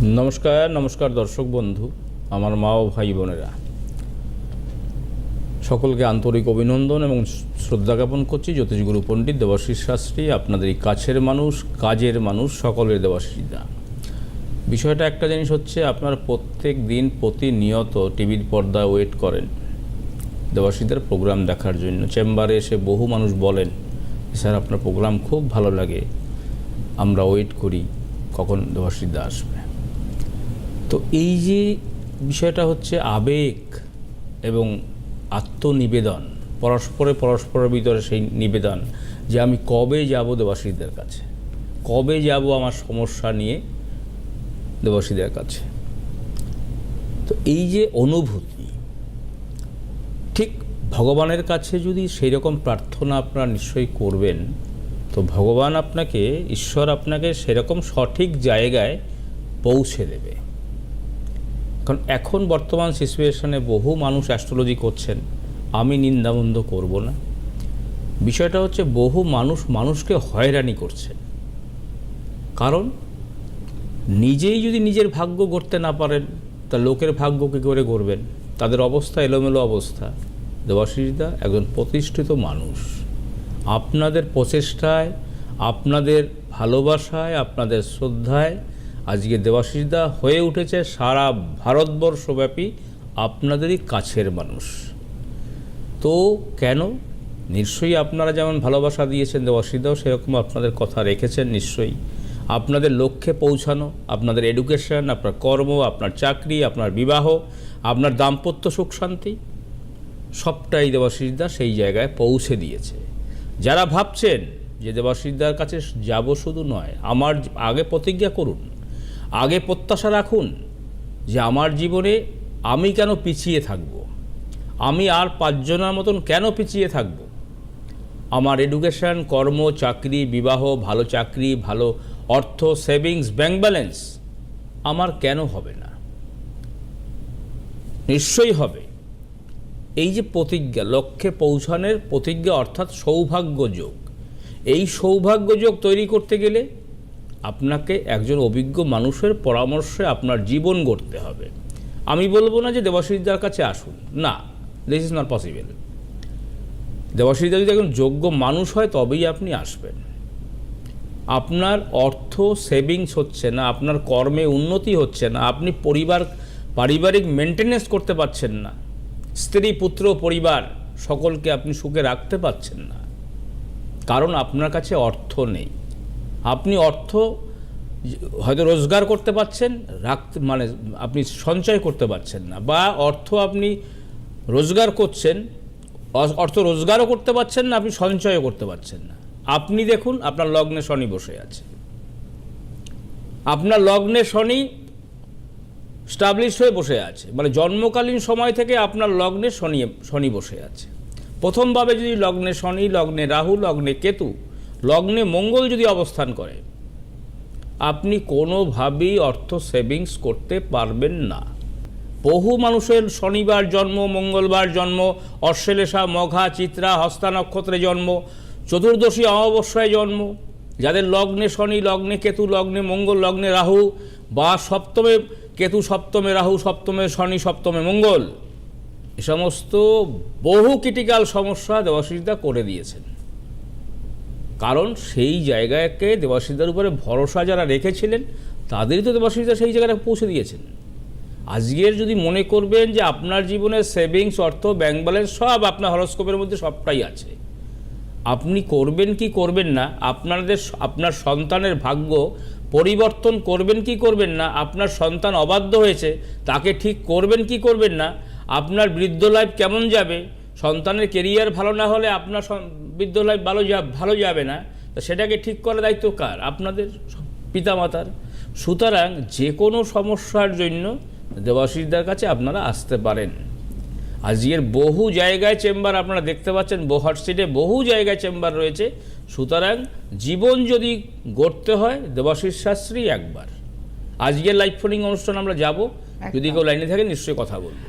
নমস্কার নমস্কার দর্শক বন্ধু, আমার মা ও ভাই বোনেরা। সকলকে আন্তরিক অভিনন্দন এবং শ্রদ্ধা জ্ঞাপন করছি জ্যোতিষগুরু পণ্ডিত দেবাশিস শাস্ত্রী আপনাদের কাছের মানুষ, কাজের মানুষ, সকলের দেবাশিসদা বিষয়টা একটা জিনিস হচ্ছে, আপনার প্রত্যেক দিন প্রতিনিয়ত টিভির পর্দায় ওয়েট করেন। দেবাশীদের প্রোগ্রাম দেখার জন্য। চেম্বারে এসে বহু মানুষ বলেন, স্যার, আপনার প্রোগ্রাম খুব ভালো লাগে। আমরা ওয়েট করি, কখন দেবাশীদা আসবে? তো এই যে বিষয়টা হচ্ছে আবেগ এবং আত্মনিবেদন, পরস্পরে পরস্পরের ভিতরে সেই নিবেদন যে আমি কবে যাব দেবাশীদের কাছে, কবে যাব আমার সমস্যা নিয়ে দেবাশীদের কাছে। তো এই যে অনুভূতি, ঠিক ভগবানের কাছে যদি সেই রকম প্রার্থনা আপনারা নিশ্চয়ই করবেন, তো ভগবান আপনাকে, ঈশ্বর আপনাকে সেরকম সঠিক জায়গায় পৌঁছে দেবে। কারণ এখন বর্তমান সিচুয়েশনে বহু মানুষ অ্যাস্ট্রোলজি করছেন। আমি নিন্দাবন্ধ করব না। বিষয়টা হচ্ছে বহু মানুষ মানুষকে হয়রানি করছে। কারণ নিজেই যদি নিজের ভাগ্য গড়তে না পারেন, তা লোকের ভাগ্য কী করে গড়বেন? তাদের অবস্থা, এলোমেলো অবস্থা। দেবাশিসদা, একজন প্রতিষ্ঠিত মানুষ। আপনাদের প্রচেষ্টায়, আপনাদের ভালোবাসায়, আপনাদের শ্রদ্ধায় আজকে দেবাশিসদা হয়ে উঠেছে সারা ভারতবর্ষব্যাপী আপনাদেরই কাছের মানুষ। তো কেন? নিশ্চয়ই আপনারা যেমন ভালোবাসা দিয়েছেন দেবাশিসদাও সেরকম আপনাদের কথা রেখেছেন নিশ্চয়ই। আপনাদের লক্ষ্যে পৌঁছানো, আপনাদের এডুকেশন আপনার কর্ম, আপনার চাকরি, আপনার বিবাহ, আপনার দাম্পত্য সুখ শান্তি, সবটাই দেবাশিসদা সেই জায়গায় পৌঁছে দিয়েছে। যারা ভাবছেন যে দেবাশিসদার কাছে যাব শুধু নয়, আমার আগে প্রতিজ্ঞা করুন আগে প্রত্যাশা রাখুন যে আমার জীবনে আমি কেন পিছিয়ে থাকব। আমি আর পাঁচজনের মতন কেন পিছিয়ে থাকব? আমার এডুকেশন কর্ম, চাকরি, বিবাহ, ভালো চাকরি, ভালো অর্থ সেভিংস ব্যাংক ব্যালেন্স আমার কেন হবে না? নিশ্চয়ই হবে। এই যে প্রতিজ্ঞা, লক্ষ্যে পৌঁছানোর প্রতিজ্ঞা অর্থাৎ সৌভাগ্য যোগ, এই সৌভাগ্য যোগ তৈরি করতে গেলে আপনাকে একজন অভিজ্ঞ মানুষের পরামর্শে আপনার জীবন গড়তে হবে। আমি বলব না যে দেবাশিসদার কাছে আসুন। না দিস ইজ নট পসিবল দেবাশিসদা যদি একজন যোগ্য মানুষ হয়, তবেই আপনি আসবেন। আপনার অর্থ সেভিংস হচ্ছে না, আপনার কর্মে উন্নতি হচ্ছে না, আপনি পরিবার, পারিবারিক মেনটেনেন্স করতে পারছেন না, স্ত্রী, পুত্র, পরিবার, সকলকে আপনি সুখে রাখতে পারছেন না। কারণ আপনার কাছে অর্থ নেই। আপনি অর্থ হয়তো রোজগার করতে পারছেন, রাখতে মানে আপনি সঞ্চয় করতে পারছেন না, বা অর্থ আপনি রোজগার করছেন অর্থ রোজগারও করতে পারছেন না, আপনি সঞ্চয়ও করতে পারছেন না। আপনি দেখুন, আপনার লগ্নে শনি বসে আছে। আপনার লগ্নে শনি স্টাবলিশ হয়ে বসে আছে। মানে জন্মকালীন সময় থেকে আপনার লগ্নে শনি শনি বসে আছে। প্রথমভাবে যদি লগ্নে শনি, লগ্নে রাহু, লগ্নে কেতু লগ্নে মঙ্গল যদি অবস্থান করে, আপনি কোনোভাবেই অর্থ সেভিংস করতে পারবেন না। বহু মানুষের শনিবার জন্ম, মঙ্গলবার জন্ম, অশ্লেষা, মঘা, চিত্রা, হস্তা নক্ষত্রে জন্ম, চতুর্দশী, অমাবস্যায় জন্ম, যাদের লগ্নে শনি, লগ্নে কেতু, লগ্নে মঙ্গল, লগ্নে রাহু বা সপ্তমে কেতু, সপ্তমে রাহু, সপ্তমে শনি, সপ্তমে মঙ্গল, এ সমস্ত বহু ক্রিটিক্যাল সমস্যা দেবাশিসদা করে দিয়েছেন। কারণ সেই জায়গাকে দেবাশিসদার উপরে ভরসা যারা রেখেছিলেন, তাদেরই তো দেবাশিসদা সেই জায়গাটা পৌঁছে দিয়েছেন। আজকের যদি মনে করবেন যে আপনার জীবনে সেভিংস অর্থ ব্যাংক ব্যালেন্স সব আপনার হরস্কোপের মধ্যে সবটাই আছে। আপনি করবেন কি করবেন না, আপনাদের আপনার সন্তানের ভাগ্য পরিবর্তন করবেন কি করবেন না, আপনার সন্তান অবাধ্য হয়েছে, তাকে ঠিক করবেন কি করবেন না, আপনার বৃদ্ধ লাইফ কেমন যাবে সন্তানের কেরিয়ার ভালো না হলে আপনার বিদ্যালয় ভালো যা ভালো যাবে না। তা সেটাকে ঠিক করার দায়িত্ব কার? আপনাদের পিতামাতার। সুতরাং যে কোনো সমস্যার জন্য দেবাশিসদার কাছে আপনারা আসতে পারেন। আজকের বহু জায়গায় চেম্বার আপনারা দেখতে পাচ্ছেন বোহাট সিটে বহু জায়গায় চেম্বার রয়েছে। সুতরাং জীবন যদি গড়তে হয় দেবাশিস শাস্ত্রী একবার। আজকের লাইভ ফোনিং অনুষ্ঠান আমরা যাব। যদি কেউ লাইনে থাকে নিশ্চয়ই কথা বলব।